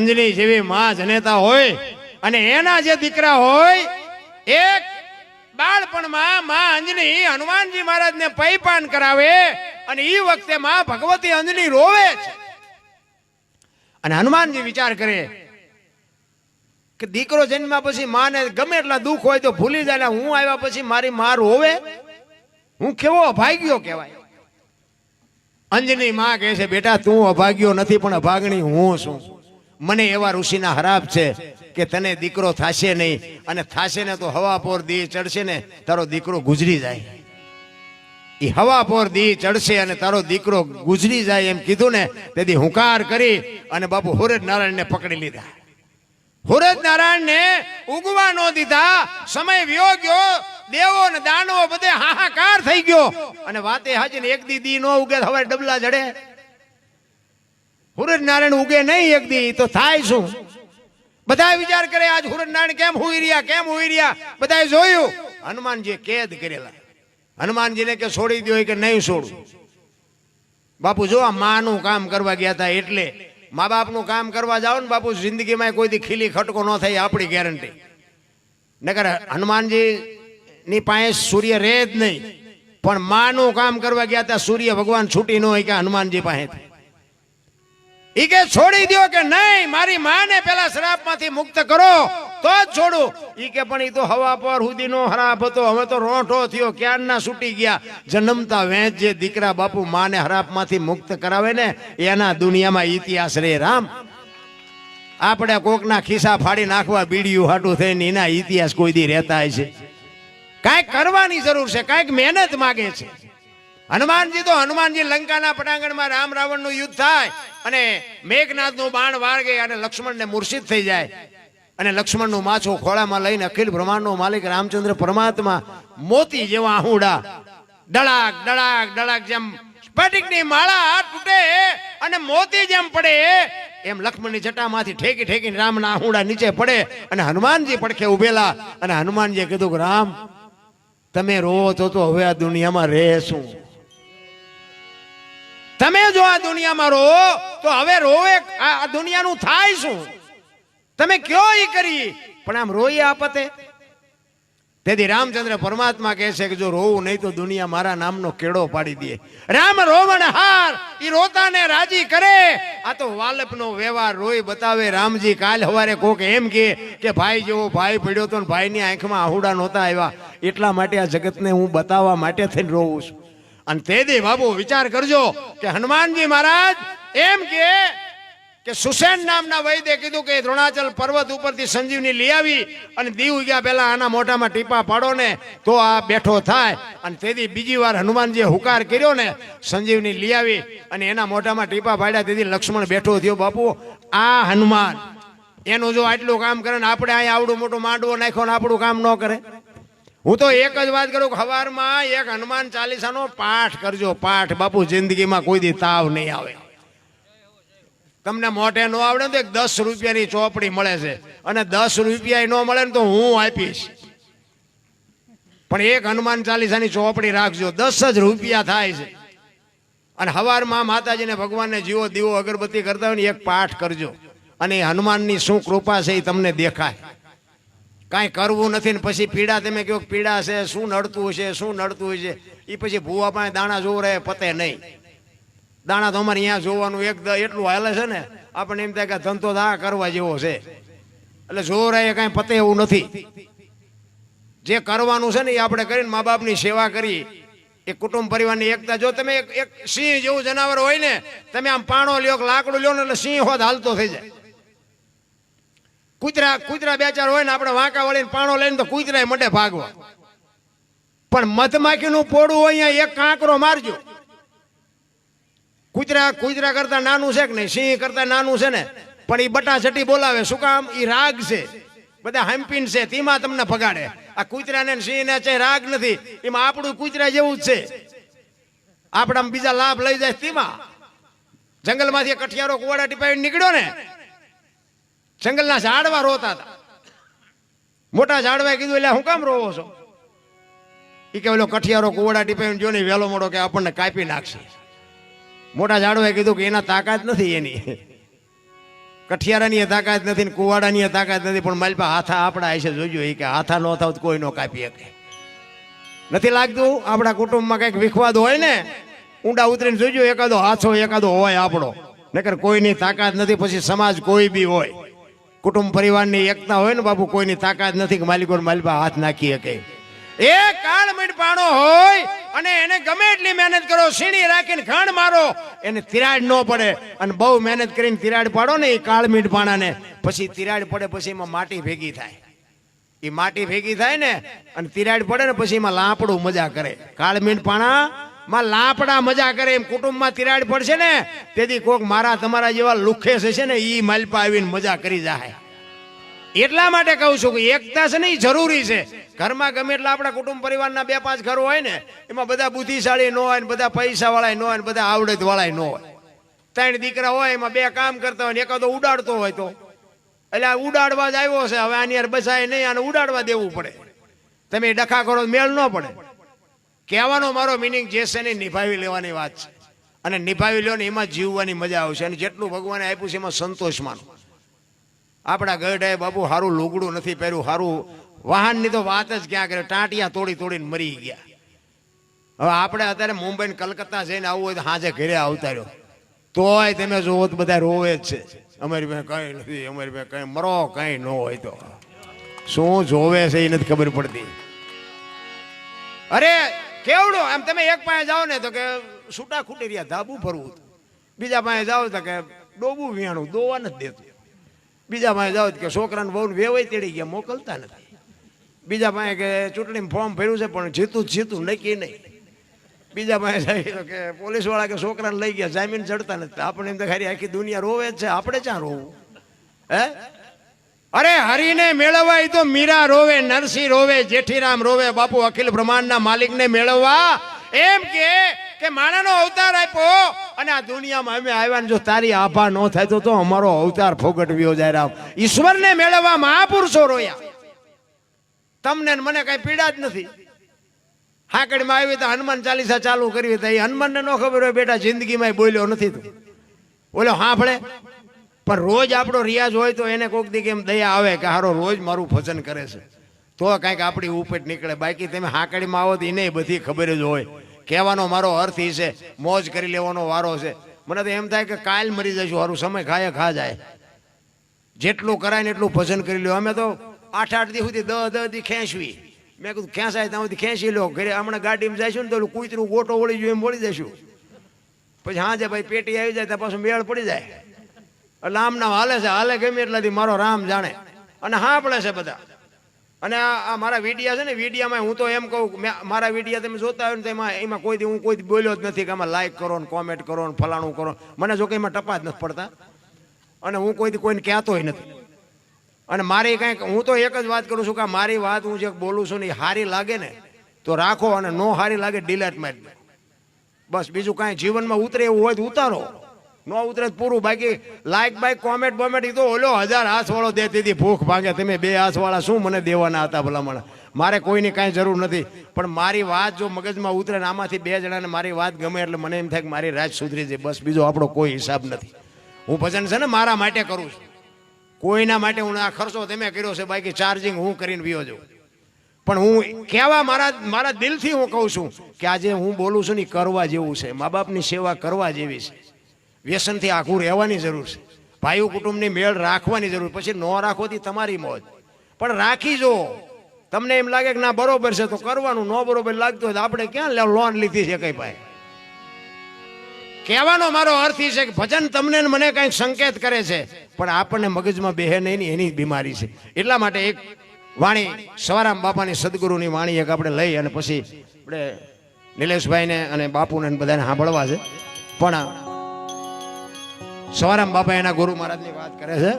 અંજની જેવી માં જનેતા હોય અને એના જે દીકરા હોય, એક બાળપણમાં માં અંજની હનુમાનજી મહારાજને પૈપાન કરાવે અને એ વખતે માં ભગવતી અંજની રોવે છે. અને હનુમાનજી વિચાર કરે કે દીકરો જન્મ્યા પછી માને ગમે એટલા દુઃખ હોય તો ભૂલી જાય હું આવ્યા પછી મારી માર રોવે? હું કેવો અભાગ્યો કહેવાય? અંજની માં કહે છે, બેટા, તું અભાગ્યો નથી, પણ અભાગણી હું છું. મને એવા ઋષિના હરાપ છે કે તને દીકરો થાશે નહીં અને થાશે ને તો હવા પોર દી ચડશે ને તારો દીકરો ગુજરી જાય. એ હવા પોર દી ચડશે અને તારો દીકરો ગુજરી જાય એમ કીધું ને તેથી હુંકાર કરી અને બાપુ હુરજ નારાયણને પકડી લીધા. હુરજ નારાયણને ઉગવા ન દીધા. સમય વ્યો ગયો. દેવો ને દાનવો બધે હાહાકાર થઈ ગયો. અને વાતે હાજી એક દી દી નો ઉગે હવે ડબલા જડે. હુરજ નારાયણ ઉગે નહીં એક દી, તો થાય શું? બધા વિચાર કરે, આજ હુરજ નારાયણ કેમ હુઈ રહ્યા, કેમ હુઈ રહ્યા? બધાએ જોયું. હનુમાનજી કેદ કરેલા. હનુમાનજીને કે છોડી દો કે નહીં છોડું. બાપુ, જો આ માનું કામ કરવા ગયા હતા એટલે મા બાપનું કામ કરવા જાઓ ને બાપુ, જિંદગીમાં કોઈ દી ખીલી ખટકો ન થાય, આપણી ગેરંટી નકર હનુમાનજી ની પાસે સૂર્ય રહે જ નહીં. પણ માનું કામ કરવા ગયા હતા સૂર્ય ભગવાન છૂટી ન હોય કે હનુમાનજી પાસે ઈ કે છોડી દો કે નહીં, મારી માને પેલા શ્રાપમાંથી મુક્ત કરો, તો જ છોડું. ઈ કે પણ ઈ તો હવા પર હુદીનો હરાપ હતો, હવે તો રોંઠો થયો, ક્યારના છૂટી ગયા? જન્મતા વેંચ જે દીકરા બાપુ માને હરાપમાંથી મુક્ત કરાવે ને, એના દુનિયામાં ઇતિહાસ રે રામ. આપણે કોકના ખિસ્સા ફાડી નાખવા બીડીયું હાટું થઈને એના ઇતિહાસ કોઈ દી રહેતા છે કાંઈક કરવાની જરૂર છે, કાંઈક મહેનત માગે છે. હનુમાનજી તો હનુમાનજી લંકાના પટાંગણમાં રામ રાવણનું યુદ્ધ થાય અને મેઘનાથનું બાણ વાળગે અને લક્ષ્મણને મૂર્છિત થઈ જાય. અને લક્ષ્મણનું માછું ખોળામાં લઈને અખિલ બ્રહ્માંડનો માલિક રામચંદ્ર પરમાત્મા મોતી જેવા આહુડા. ડળાક ડળાક ડળાક જેમ સ્ફટિકની માળા તૂટે અને મોતી જેમ પડે એમ લક્ષ્મણની જટામાંથી ઠેકી ઠેકીને રામના આહુડા નીચે પડે અને હનુમાનજી પડખે ઉભેલા અને હનુમાનજીએ કીધું કે રામ, તમે રોવો તો તો હવે આ દુનિયામાં રહે શું તમે જો આ દુનિયામાં રો તો હવે રોવે, આ દુનિયાનું થાય શું? તમે કયો એ કરી પણ આમ રોઈ આપતે. તેથી રામચંદ્ર પરમાત્મા કહે છે કે જો રોવું નહીં તો દુનિયા મારા નામનો કેળો પાડી દે. રામ રોવણ હાર એ રોતાને રાજી કરે. આ તો વાલપનો વ્યવહાર રોઈ બતાવે. રામજી કાલ હવારે કોક એમ કે કે ભાઈ જેવો ભાઈ પડ્યો તો ભાઈની આંખમાં આહુડા નહોતા આવ્યા. એટલા માટે આ જગતને હું બતાવવા માટે થઈને રોવું છું. અને તે દે બાબુ વિચાર કરજો કે હનુમાનજી મહારાજ, એમ કે કે સુસેન નામના વૈદ્ય કીધું કે દ્રોણાચલ પર્વત ઉપરથી સંજીવની લઈ આવી અને દીવ ગયા પહેલા આના મોઢામાં ટીપા પાડો ને તો આ બેઠો થાય. અને તેથી બીજી વાર હનુમાનજીએ હુકાર કર્યો ને, સંજીવની લઈ આવી અને એના મોઢામાં ટીપા પાડ્યા. તેથી લક્ષ્મણ બેઠો થયો, બાપુ, આ હનુમાન, એનું જો આટલું કામ કરે ને, આપણે અહીંયા આવડું મોટું માંડવો નાખ્યો ને, આપણું કામ ન કરે. હું તો એક જ વાત કરું સવારમાં એક હનુમાન ચાલીસાનો પાઠ કરજો. પાઠ બાપુ જિંદગીમાં કોઈ દી તાવ નહીં આવે. તમને મોઢે ન આવડે તો એક દસ રૂપિયાની ચોપડી મળે છે. અને દસ રૂપિયા ન મળે ને તો હું આપીશ. પણ એક હનુમાન ચાલીસાની ચોપડી રાખજો. દસ જ રૂપિયા થાય છે. અને હવારમાં માતાજીને ભગવાનને જીવો દીવો અગરબત્તી કરતા હોય ને એક પાઠ કરજો. અને હનુમાનની શું કૃપા છે એ તમને દેખાય. કાંઈ કરવું નથી ને પછી પીડા તમે કહો પીડા છે, શું નડતું છે શું નડતું છે એ પછી ભૂવા પાસે દાણા જોવું રહે, પતે નહીં. દાણા તો અમારે અહીંયા જોવાનું એક એટલું હાલે છે ને, આપણને એમ થાય કે ધંધો દા કરવા જેવો છે. એટલે જોર એ કાંઈ પતે એવું નથી. જે કરવાનું છે ને એ આપણે કરીને મા બાપની સેવા કરી. એ કુટુંબ પરિવારની એકતા, જો તમે એક સિંહ જેવું જનાવર હોય ને, તમે આમ પાણો લ્યો લાકડું લ્યો ને એટલે સિંહ હોત હાલતો થઈ જાય. કૂતરા કૂતરા બે ચાર હોય ને આપણે વાંકા વળીને પાણો લઈને તો કૂતરાય મટે ભાગવા. પણ મધમાખીનું પોડું હોય અહીંયા એક કાંકરો મારજો. કૂતરા કૂતરા કરતા નાનું છે કે નહીં? સિંહ કરતા નાનું છે ને? પણ એ બટાછટી બોલાવે. શું કામ? એ રાગ છે. બધા હમ્પીન છે. તેમાં તમને ભગાડે. આ કૂતરાને ને સિંહને છે રાગ નથી. એમાં આપણું કૂતરા જેવું જ છે. આપણા બીજા લાભ લઈ જાય તેમાં. જંગલમાંથી કઠિયારો કુવાડા ટીપાવી નીકળ્યો ને જંગલના ઝાડવા રોતા હતા. મોટા ઝાડવાએ કીધું, એટલે હું કામ રોવો છો? એ કે, ઓલો કઠિયારો કુવડા ટીપાવીને જો ને વહેલો મોડો કે આપણને કાપી નાખશે. મોટા ઝાડવાએ કીધું કે એના તાકાત નથી એની. કઠિયારાની તાકાત નથી ને કુવાડાની તાકાત નથી, પણ મારી પાસે હાથા આપણા હશે જોજો એ કે હાથા ન થાવ કોઈ ન કાપી શકે. નથી લાગતું? આપણા કુટુંબમાં કંઈક વિખવાદ હોય ને, ઊંડા ઉતરીને જોજો, એકાદો હાથો, એકાદો હોય આપણો. નકર કોઈની તાકાત નથી, પછી સમાજ કોઈ બી હોય. કુટુંબ પરિવારની એકતા હોય ને બાપુ, કોઈની તાકાત નથી કે માલિકો માલિકા હાથ નાખી શકે. એ કાળ મીંડપાણો હોય અને એને ગમે એટલી મહેનત કરો, સીણી રાખીને ખાણ મારો, એને તિરાડ ન પડે. અને બહુ મહેનત કરીને તિરાડ પાડો ને એ કાળ મીંડપાણાને પછી તિરાડ પડે પછી એમાં માટી ભેગી થાય. એ માટી ભેગી થાય ને, અને તિરાડ પડે ને પછી એમાં લાપડું મજા કરે. કાળ મીંડપાણા માં લાપડા મજા કરે એમ કુટુંબમાં તિરાડ પડશે ને, તેથી કોક મારા તમારા જેવા લુખે છે ને એ માલપા આવીને મજા કરી જાય એટલા માટે કહું છું કે એકતા છે ને એ જરૂરી છે. ઘરમાં ગમે એટલા આપણા કુટુંબ પરિવારના બે પાંચ ઘરો હોય ને, એમાં બધા બુદ્ધિશાળી ન હોય ને, બધા પૈસા વાળા ન હોય ને, બધા આવડત વાળા ન હોય. ત્રણ દીકરા હોય, એમાં બે કામ કરતા હોય ને, એકાદો ઉડાડતો હોય તો. એટલે આ ઉડાડવા જ આવ્યો છે, હવે આની યાર બસાય નહીં, આને ઉડાડવા દેવું પડે. તમે ડખા કરો મેળ ન પડે. કહેવાનો મારો મિનિંગ જે છે ને નિભાવી લેવાની વાત છે. અને નિભાવી લો ને એમાં જીવવાની મજા આવશે. અને જેટલું ભગવાને આપ્યું છે એમાં સંતોષ માનો. આપણા ગઢાએ બાબુ સારું લુગડું નથી પહેર્યું સારું વાહનની તો વાત જ ક્યાં કરે? ટાંટિયા તોડી તોડીને મરી ગયા. હવે આપણે અત્યારે મુંબઈ કલકત્તા જઈને આવવું હોય તો હાજે ઘરે આવતા રહ્યો. તોય તમે જોવો તો બધા રોવે જ છે. અમારી પાસે કઈ નથી, અમારી પાસે કઈ મરો કઈ ન હોય તો. શું જોવે છે એ નથી ખબર પડતી. અરે કેવડો? આમ તમે એક પાસે જાઓ ને તો કે છૂટા ખૂટી રહ્યા ધાબુ ફરવું બીજા પાસે જાઓ તો કે ડોબું વિયાણું દોવા નથી દેતું. બીજા પાસે જાઓ કે છોકરાને બહુ વેવાય તેડી ગયા, મોકલતા નથી. બીજા પાસે કે ચૂંટણીમાં ફોર્મ ભર્યું છે, પણ જીતું જીતું, નક્કી નહીં. બીજા પાસે જાય તો કે પોલીસવાળા કે છોકરાને લઈ ગયા, જામીન ચડતા નથી. આપણે એમ તો ખાલી આખી દુનિયા રોવે જ છે, આપણે ક્યાં રોવું? હે? અરે હરિને મેળવવા એ તો મીરા રોવે, નરસિંહ રોવે, જેઠીરામ રોવે, બાપુ અખિલ બ્રહ્માંડના માલિકને મેળવવા. એમ કે કે માણાનો અવતાર આપ્યો અને આ દુનિયામાં અમે આવ્યા જો તારી આભા ન થાય તો અમારો અવતાર ફોગટવ્યો જાય રામ. ઈશ્વરને મેળવવા મહાપુરુષો રોયા. તમને મને કઈ પીડા જ નથી. હાકડીમાં આવી તો હનુમાન ચાલીસા ચાલુ કરી તો એ હનુમાનને ન ખબર હોય બેટા જિંદગીમાં બોલ્યો નથી તું. બોલો, હાંભળે. પણ રોજ આપણો રિયાઝ હોય તો એને કોઈક દી કેમ દયા આવે કે હારો, રોજ મારું ભજન કરે છે. તો કાંઈક આપણી ઉપેટ નીકળે. બાકી તમે હાકડીમાં આવો તો એને બધી ખબર જ હોય. કહેવાનો મારો અર્થ એ છે, મોજ કરી લેવાનો વારો છે. મને તો એમ થાય કે કાલ મરી જઈશું, હારું, સમય ખાય ખા જાય. જેટલું કરાય ને એટલું ભજન કરી લ્યો. અમે તો આઠ આઠ દી સુધી દહ દહ દી ખેંચવી. મેં કીધું ખેંચાય ત્યાં સુધી ખેંચી લો ઘરે હમણાં ગાડીમાં જઈશું ને તો કૂતરું ગોટો વળી જોઈએ એમ વળી જઈશું. પછી હા જે ભાઈ, પેટી આવી જાય, ત્યાં પાછું મેળ પડી જાય. એટલે આમ નામ હાલે છે, હાલે ગમે એટલાથી મારો રામ જાણે. અને હાંભળે છે બધા. અને આ મારા વિડિયા છે ને, વિડિયામાં હું તો એમ કહું મારા વિડિયા તમે જોતા હોય ને તો એમાં કોઈ હું કોઈ બોલ્યો જ નથી કે આમાં લાઈક કરો ને કોમેન્ટ કરો ને ફલાણું કરો. મને જો કે એમાં ટપા જ નથી પડતા. અને હું કોઈ દી કોઈને કહેતોય નથી. અને મારી કંઈક હું તો એક જ વાત કરું છું કે મારી વાત હું જે બોલું છું ને એ સારી લાગે ને, તો રાખો અને નો સારી લાગે ડિલેટ મારી બસ બીજું કાંઈ જીવનમાં ઉતરે એવું હોય તો ઉતારો. ન ઉતરે પૂરું. બાકી લાઈક બાઈક કોમેન્ટ બોમેન્ટ એ તો ઓલો હજાર હાથવાળો દેતી હતી. ભૂખ ભાગે. તમે બે હાથવાળા શું મને દેવાના હતા ભલામણ? મારે કોઈની કાંઈ જરૂર નથી. પણ મારી વાત જો મગજમાં ઉતરે ને આમાંથી બે જણાને મારી વાત ગમે એટલે મને એમ થાય કે મારી રાત સુધરી જાય બસ બીજો આપણો કોઈ હિસાબ નથી. હું ભજન છે ને મારા માટે કરું છું. કોઈના માટે હું આ ખર્ચો તમે કર્યો છે, બાકી ચાર્જિંગ હું કરીને વિયો જાઉં. પણ હું કહેવા મારા મારા દિલથી હું કહું છું કે આજે હું બોલું છું ને કરવા જેવું છે. મા બાપની સેવા કરવા જેવી છે. વ્યસનથી આખું રહેવાની જરૂર છે. ભાઈઓ કુટુંબની મેળ રાખવાની જરૂર. પછી ન રાખોથી તમારી મોજ. પણ રાખી જો. તમને એમ લાગે કે ના, બરોબર છે, તો કરવાનું. ન બરોબર લાગતું હોય તો આપણે ક્યાં લોન લીધી છે કઈ ભાઈ? કહેવાનો મારો અર્થ એ છે કે ભજન તમને મને કંઈક સંકેત કરે છે, પણ આપણને મગજમાં બેહે નહીં એની બીમારી છે. એટલા માટે એક વાણી, સવારામ બાપાની સદગુરુની વાણી એક આપણે લઈ અને પછી આપણે નિલેશભાઈને અને બાપુને બધાને સાંભળવા છે. પણ સવારામ બાપા એના ગુરુ મહારાજની વાત કરે છે.